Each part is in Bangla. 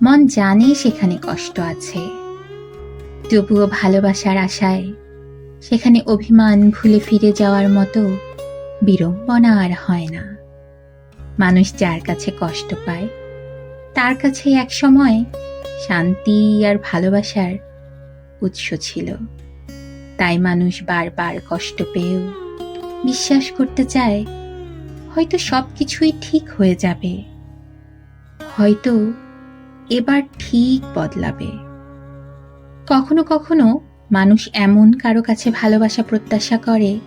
মন জানে সেখানে কষ্ট আছে। তবুও ভালোবাসার আশায় সেখানে অভিমান ভুলে ফিরে যাওয়ার মতো বিড়ম্বনা আর হয় না। মানুষ যার কাছে কষ্ট পায়, তার কাছে এক সময় শান্তি আর ভালোবাসার উৎস ছিল। তাই মানুষ বারবার কষ্ট পেয়েও বিশ্বাস করতে চায়, হয়তো সব কিছুই ঠিক হয়ে যাবে। হয়তো এবার ঠিক বদলাবে। কখনো কখনো মানুষ এমন কারও কাছে ভালোবাসা প্রত্যাশা করে,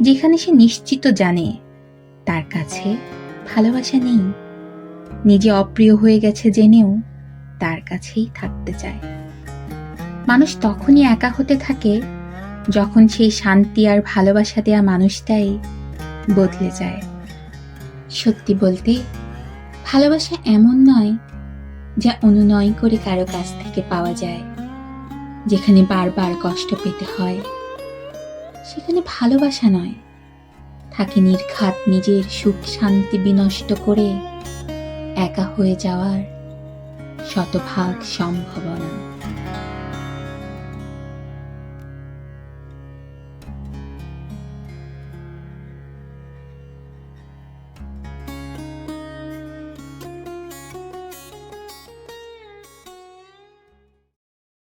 যেখানে সে নিশ্চিত জানে তার কাছে ভালোবাসা নেই। নিজে অপ্রিয় হয়ে গেছে জেনেও তার কাছেই থাকতে চায়। মানুষ তখনই একা হতে থাকে, যখন সেই শান্তি আর ভালোবাসা দেয়া মানুষটাই বদলে যায়। সত্যি বলতে, ভালোবাসা এমন নয় যা অনুনয় করে কারও কাছ থেকে পাওয়া যায়, যেখানে বারবার কষ্ট পেতে হয়। সেখানে ভালোবাসা নয়। থাকে নির্ঘাত নিজের সুখ শান্তি বিনষ্ট করে একা হয়ে যাওয়ার শতভাগ সম্ভাবনা।